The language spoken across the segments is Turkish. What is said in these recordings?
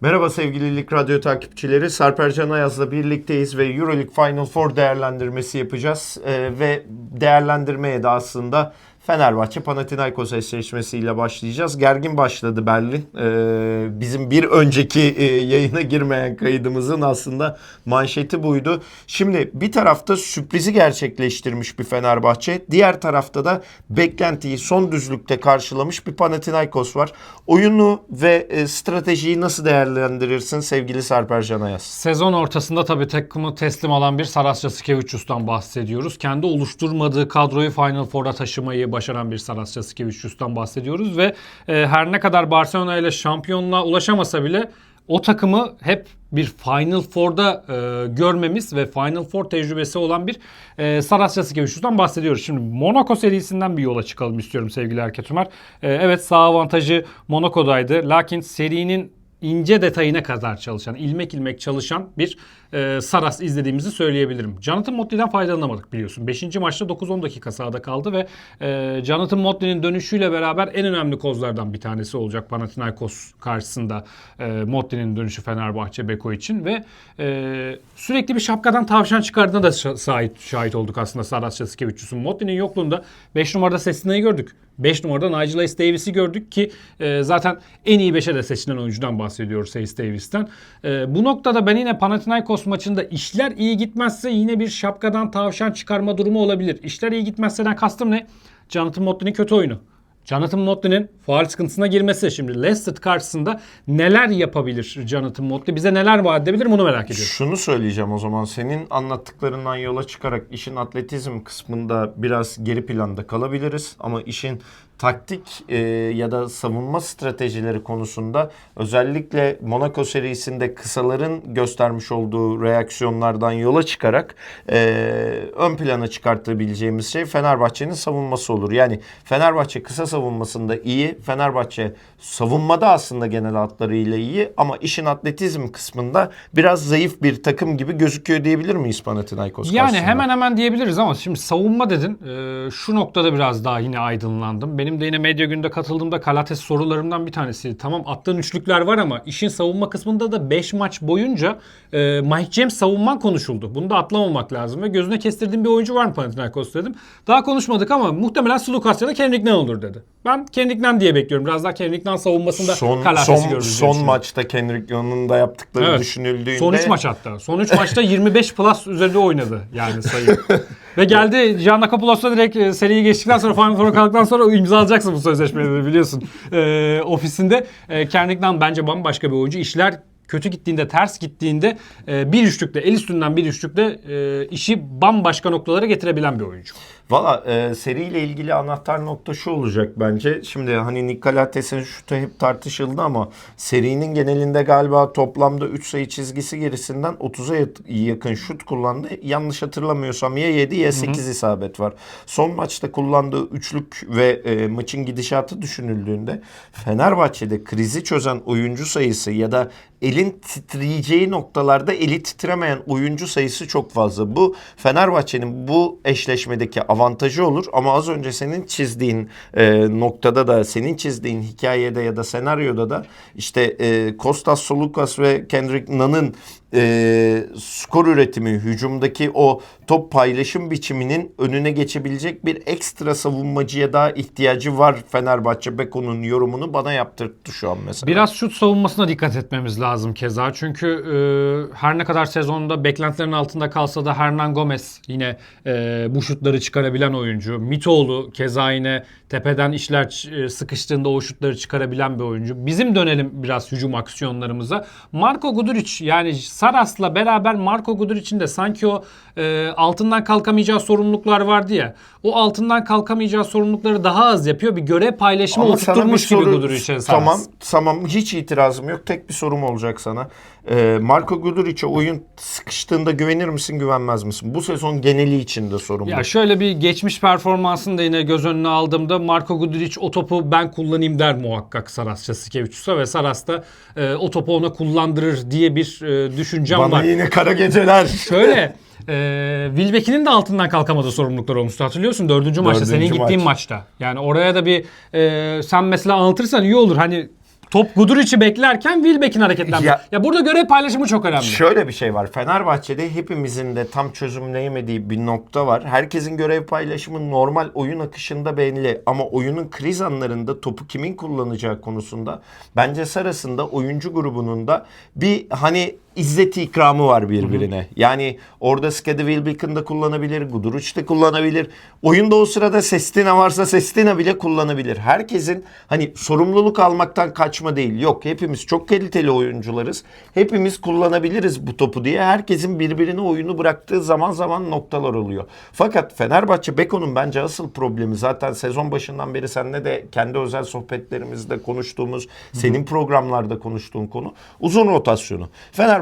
Merhaba sevgili Lig Radyo takipçileri. Sarper Can Ayaz'la birlikteyiz ve Euroleague Final Four değerlendirmesi yapacağız. Ee, ve değerlendirmeye de aslında Fenerbahçe Panathinaikos eşleşmesiyle başlayacağız. Gergin başladı Berlin. Ee, bizim bir önceki e, yayına girmeyen kaydımızın aslında manşeti buydu. Şimdi bir tarafta sürprizi gerçekleştirmiş bir Fenerbahçe. Diğer tarafta da beklentiyi son düzlükte karşılamış bir Panathinaikos var. Oyunu ve e, stratejiyi nasıl değerlendirirsin sevgili Sarper Can Ayaz? Sezon ortasında tabii takımı teslim alan bir Sarasya Skevicius'tan bahsediyoruz. Kendi oluşturmadığı kadroyu Final Four'a taşımayı başaran bir Sarasya Skevicius'tan bahsediyoruz ve e, her ne kadar Barcelona ile şampiyonluğa ulaşamasa bile o takımı hep bir Final Four'da e, görmemiz ve Final Four tecrübesi olan bir e, Sarasya Skevicius'tan bahsediyoruz. Şimdi Monaco serisinden bir yola çıkalım istiyorum sevgili Erket Ömer. E, evet sağ avantajı Monaco'daydı. Lakin serinin ince detayına kadar çalışan, ilmek ilmek çalışan bir e, Saras izlediğimizi söyleyebilirim. Jonathan Motley'den faydalanamadık biliyorsun. 5. maçta 9-10 dakika sahada kaldı ve e, Jonathan Motley'nin dönüşüyle beraber en önemli kozlardan bir tanesi olacak Panathinaikos karşısında e, Motley'nin dönüşü Fenerbahçe Beko için ve e, sürekli bir şapkadan tavşan çıkardığına da şa- şahit, şahit olduk aslında Saras Yasikevicius'un. Motley'nin yokluğunda 5 numarada Sestina'yı gördük. 5 numarada Nigel Ace Davis'i gördük ki e, zaten en iyi 5'e de seçilen oyuncudan bahsediyoruz Ace Davis'ten. E, bu noktada ben yine Panathinaikos maçında işler iyi gitmezse yine bir şapkadan tavşan çıkarma durumu olabilir. İşler iyi gitmezseden kastım ne? Jonathan Motley'nin kötü oyunu. Jonathan Motley'nin faal sıkıntısına girmesi. Şimdi Leicester karşısında neler yapabilir Jonathan Motley? Bize neler vaat edebilir bunu merak ediyorum. Şunu söyleyeceğim o zaman senin anlattıklarından yola çıkarak işin atletizm kısmında biraz geri planda kalabiliriz ama işin taktik e, ya da savunma stratejileri konusunda özellikle Monaco serisinde kısaların göstermiş olduğu reaksiyonlardan yola çıkarak e, ön plana çıkartabileceğimiz şey Fenerbahçe'nin savunması olur. Yani Fenerbahçe kısa savunmasında iyi, Fenerbahçe savunmada aslında genel hatlarıyla iyi ama işin atletizm kısmında biraz zayıf bir takım gibi gözüküyor diyebilir miyiz Panathinaikos Yani hemen hemen diyebiliriz ama şimdi savunma dedin. Ee, şu noktada biraz daha yine aydınlandım. Benim de yine medya günde katıldığımda Kalates sorularımdan bir tanesiydi. Tamam attığın üçlükler var ama işin savunma kısmında da 5 maç boyunca e, Mike James savunman konuşuldu. Bunu da atlamamak lazım ve gözüne kestirdiğim bir oyuncu var mı Panathinaikos dedim. Daha konuşmadık ama muhtemelen Sulukas ya da Kendrick olur dedi. Ben Kendrick Nunn diye bekliyorum. Biraz daha Kendrick Nunn savunmasında son, Kalates'i son, görürüz. son maçta Kendrick Nunn'un da yaptıkları Evet. düşünüldüğünde Son 3 maç hatta. Son 3 maçta 25 plus üzerinde oynadı yani sayı. Ve geldi Giannakopoulos'la direkt e, seriyi geçtikten sonra Final Four'a kaldıktan sonra imza alacaksın bu sözleşmeyi biliyorsun. E, ofisinde e, Kendrick bence bambaşka bir oyuncu. İşler kötü gittiğinde, ters gittiğinde e, bir üçlükte, el üstünden bir üçlükte e, işi bambaşka noktalara getirebilen bir oyuncu. Valla e, seriyle ilgili anahtar nokta şu olacak bence. Şimdi hani Nikolates'in şutu hep tartışıldı ama serinin genelinde galiba toplamda 3 sayı çizgisi gerisinden 30'a yat- yakın şut kullandı. Yanlış hatırlamıyorsam ya 7 ya 8 isabet var. Son maçta kullandığı üçlük ve e, maçın gidişatı düşünüldüğünde Fenerbahçe'de krizi çözen oyuncu sayısı ya da elin titreyeceği noktalarda eli titremeyen oyuncu sayısı çok fazla. Bu Fenerbahçe'nin bu eşleşmedeki avantajı olur ama az önce senin çizdiğin e, noktada da senin çizdiğin hikayede ya da senaryoda da işte e, Kostas Solukas ve Kendrick Nunn'ın e, skor üretimi, hücumdaki o top paylaşım biçiminin önüne geçebilecek bir ekstra savunmacıya daha ihtiyacı var Fenerbahçe Beko'nun yorumunu bana yaptırttı şu an mesela. Biraz şut savunmasına dikkat etmemiz lazım keza. Çünkü e, her ne kadar sezonda beklentilerin altında kalsa da Hernan Gomez yine e, bu şutları çıkarabilen oyuncu. Mitoğlu keza yine tepeden işler e, sıkıştığında o şutları çıkarabilen bir oyuncu. Bizim dönelim biraz hücum aksiyonlarımıza. Marko Guduric yani Saras'la beraber Marko Guduric'in de sanki o e, altından kalkamayacağı sorumluluklar vardı ya. O altından kalkamayacağı sorumlulukları daha az yapıyor. Bir görev paylaşımı Ama oturtmuş gibi Guduric'e Saras. Tamam, tamam hiç itirazım yok. Tek bir sorum olacak sana. Ee, Marco Guduric'e oyun sıkıştığında güvenir misin, güvenmez misin? Bu sezon geneli içinde sorum Ya şöyle bir geçmiş performansını da yine göz önüne aldığımda Marko Guduric o topu ben kullanayım der muhakkak Saras Jasikevičius'a ve Saras da e, o topu ona kullandırır diye bir e, düşüncem Bana var. yine kara geceler. Şöyle e, Wilbeck'in de altından kalkamadığı sorumluluklar olmuştu hatırlıyorsun dördüncü maçta Dördüncü senin gittiğin maç. maçta. Yani oraya da bir e, sen mesela anlatırsan iyi olur hani top Guduric'i beklerken Wilbeck'in hareketlenmesi. Ya- Ya, burada görev paylaşımı çok önemli. Şöyle bir şey var. Fenerbahçe'de hepimizin de tam çözümleyemediği bir nokta var. Herkesin görev paylaşımı normal oyun akışında belli ama oyunun kriz anlarında topu kimin kullanacağı konusunda bence Saras'ın da oyuncu grubunun da bir hani izzeti ikramı var birbirine. Yani orada Skadi Wilbeck'in de kullanabilir, Guduruç da kullanabilir. Oyunda o sırada Sestina varsa Sestina bile kullanabilir. Herkesin hani sorumluluk almaktan kaçma değil. Yok hepimiz çok kaliteli oyuncularız. Hepimiz kullanabiliriz bu topu diye. Herkesin birbirine oyunu bıraktığı zaman zaman noktalar oluyor. Fakat Fenerbahçe Beko'nun bence asıl problemi zaten sezon başından beri seninle de kendi özel sohbetlerimizde konuştuğumuz, senin programlarda konuştuğun konu uzun rotasyonu.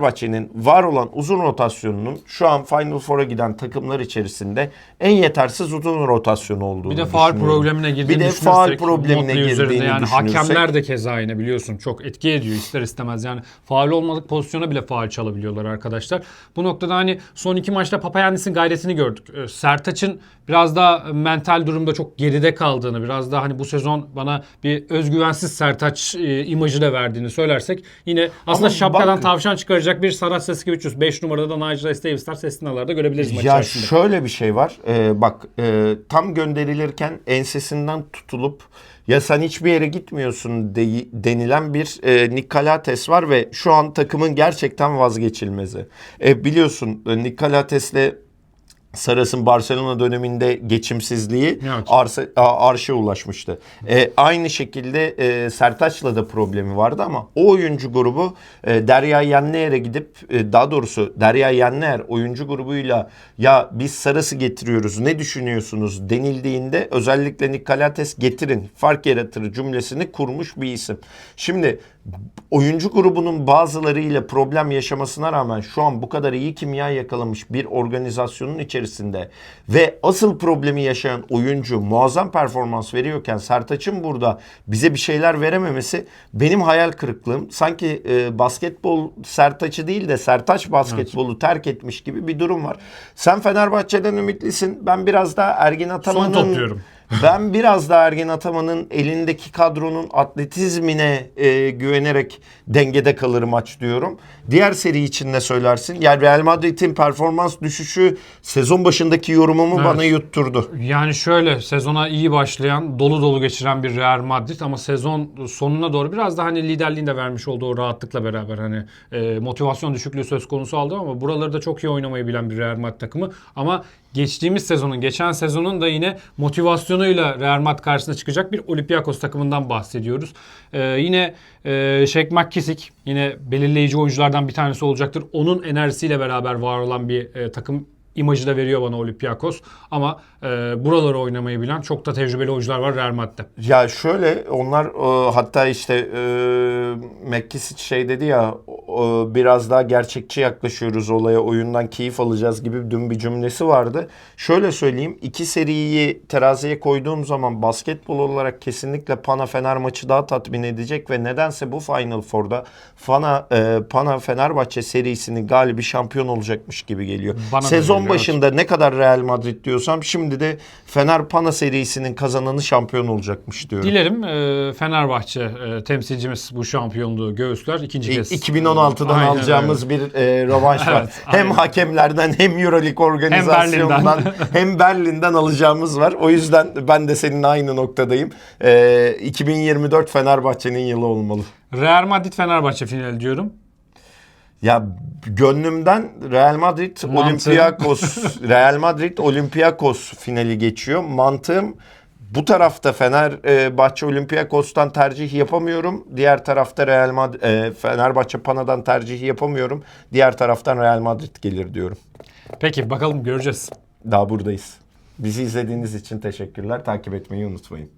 Fenerbahçe'nin var olan uzun rotasyonunun şu an Final Four'a giden takımlar içerisinde en yetersiz uzun rotasyonu olduğunu Bir de faal problemine girdiğini Bir de faal problemine girdiğini yani hakemler de keza yine biliyorsun çok etki ediyor ister istemez yani faal olmadık pozisyona bile faal çalabiliyorlar arkadaşlar. Bu noktada hani son iki maçta Papayannis'in gayretini gördük. Ee, Sertaç'ın biraz daha mental durumda çok geride kaldığını biraz daha hani bu sezon bana bir özgüvensiz Sertaç e, imajı da verdiğini söylersek yine aslında Ama şapkadan bak- tavşan çıkaracak bir Sarat Seskevicius 5 numarada da Nigel Estevistar Sestinalarda görebiliriz maç Ya içerisinde. şöyle bir şey var. Ee, bak e, tam gönderilirken ensesinden tutulup ya sen hiçbir yere gitmiyorsun de- denilen bir e, Nikolates var ve şu an takımın gerçekten vazgeçilmezi. E, biliyorsun e, Nikolates'le Saras'ın Barcelona döneminde geçimsizliği arsa, arşa ulaşmıştı. E, aynı şekilde e, Sertaç'la da problemi vardı ama o oyuncu grubu e, Derya Yenneer'e gidip e, daha doğrusu Derya Yenneer oyuncu grubuyla ya biz Saras'ı getiriyoruz ne düşünüyorsunuz denildiğinde özellikle Nikolates getirin fark yaratır cümlesini kurmuş bir isim. Şimdi oyuncu grubunun bazılarıyla problem yaşamasına rağmen şu an bu kadar iyi kimya yakalamış bir organizasyonun içerisinde ve asıl problemi yaşayan oyuncu muazzam performans veriyorken Sertaç'ın burada bize bir şeyler verememesi benim hayal kırıklığım. Sanki e, basketbol Sertaç'ı değil de Sertaç basketbolu terk etmiş gibi bir durum var. Sen Fenerbahçe'den ümitlisin. Ben biraz daha Ergin Ataman'ın topluyorum. Ben biraz da Ergen Ataman'ın elindeki kadronun atletizmine e, güvenerek dengede kalır maç diyorum. Diğer seri için ne söylersin? Yani Real Madrid'in performans düşüşü sezon başındaki yorumumu Evet. bana yutturdu. Yani şöyle sezona iyi başlayan, dolu dolu geçiren bir Real Madrid ama sezon sonuna doğru biraz da hani liderliğini de vermiş olduğu rahatlıkla beraber hani e, motivasyon düşüklüğü söz konusu aldı ama buraları da çok iyi oynamayı bilen bir Real Madrid takımı ama geçtiğimiz sezonun, geçen sezonun da yine motivasyonuyla Real Madrid karşısına çıkacak bir Olympiakos takımından bahsediyoruz. E, yine e, Şek McKissick yine belirleyici oyunculardan bir tanesi olacaktır. Onun enerjisiyle beraber var olan bir e, takım imajı da veriyor bana Olympiakos. Ama e, buraları oynamayı bilen çok da tecrübeli oyuncular var Real Madrid'de. Ya şöyle onlar e, hatta işte e, Mekkisic şey dedi ya biraz daha gerçekçi yaklaşıyoruz olaya, oyundan keyif alacağız gibi dün bir cümlesi vardı. Şöyle söyleyeyim, iki seriyi teraziye koyduğum zaman basketbol olarak kesinlikle Pana Fener maçı daha tatmin edecek ve nedense bu Final Four'da Fana, e, Pana Fenerbahçe serisini galibi şampiyon olacakmış gibi geliyor. Bana Sezon geliyor. başında ne kadar Real Madrid diyorsam şimdi de Fener Pana serisinin kazananı şampiyon olacakmış diyorum. Dilerim e, Fenerbahçe e, temsilcimiz bu şampiyonluğu göğüsler ikinci kez. E, 2016 penaltıdan Aynen alacağımız öyle. bir e, rövanş evet, var. Hem aynen. hakemlerden hem Euroleague organizasyonundan hem Berlin'den. hem Berlin'den alacağımız var. O yüzden ben de senin aynı noktadayım. E, 2024 Fenerbahçe'nin yılı olmalı. Real Madrid Fenerbahçe final diyorum. Ya gönlümden Real Madrid Mantığım. Olympiakos Real Madrid Olympiakos finali geçiyor. Mantığım bu tarafta Fenerbahçe Olympiakos'tan tercih yapamıyorum. Diğer tarafta Real Madrid e, Fenerbahçe Pana'dan tercih yapamıyorum. Diğer taraftan Real Madrid gelir diyorum. Peki bakalım göreceğiz. Daha buradayız. Bizi izlediğiniz için teşekkürler. Takip etmeyi unutmayın.